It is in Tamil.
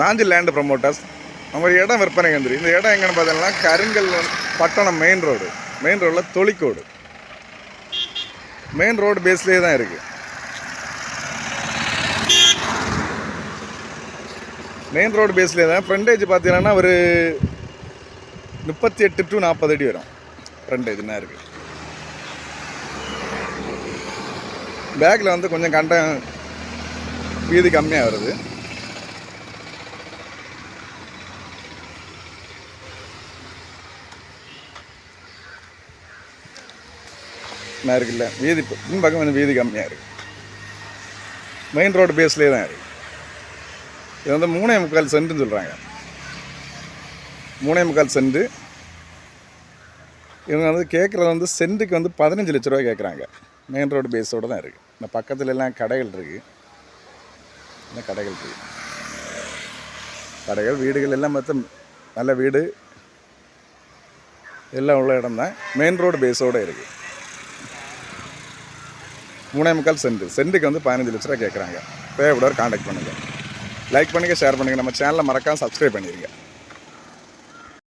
நாஞ்சி லேண்டு ப்ரமோட்டர்ஸ் நம்ம இடம் விற்பனை கேந்திரி இந்த இடம் எங்கன்னு பார்த்தீங்கன்னா கருங்கல் பட்டணம் மெயின் ரோடு மெயின் ரோடில் தொழிக்கோடு மெயின் ரோடு பேஸ்லேயே தான் இருக்குது மெயின் ரோடு பேஸ்லேயே தான். ஃப்ரண்டேஜ் பார்த்தீங்கன்னா ஒரு முப்பத்தி எட்டு டு நாற்பது அடி வரும். ஃப்ரண்டேஜ் என்ன இருக்குது பேக்கில் வந்து கொஞ்சம் கண்டம் வீதி கம்மியாக வருது. என்ன இருக்குல்ல வீதி பின்பக்கம் வந்து வீதி கம்மியாக இருக்குது மெயின் ரோடு பேஸ்லேயே தான் இருக்குது இது வந்து மூணே முக்கால் சென்ட்டுன்னு சொல்கிறாங்க மூணே முக்கால் சென்ட்டு இவங்க வந்து கேட்குறது வந்து சென்ட்டுக்கு வந்து பதினஞ்சு லட்ச ரூபா கேட்குறாங்க மெயின் ரோடு பேஸோடு தான் இருக்குது இந்த பக்கத்துல எல்லாம் கடைகள் இருக்குது இந்த கடைகள் இருக்குது கடைகள் வீடுகள் எல்லாம் மொத்தம் நல்ல வீடு. எல்லாம் உள்ள இடம் தான் மெயின் ரோடு பேஸோடு இருக்குது மூணே முக்கால் சென்ட் சென்ட்டுக்கு வந்து பதினஞ்சு லட்ச ரூபா கேட்குறாங்க தேவைப்படுவார் காண்டாக்ட் பண்ணுங்கள் லைக் பண்ணுங்கள் ஷேர் பண்ணுங்கள் நம்ம சேனலை மறக்காமல் சப்ஸ்கிரைப் பண்ணிடுங்க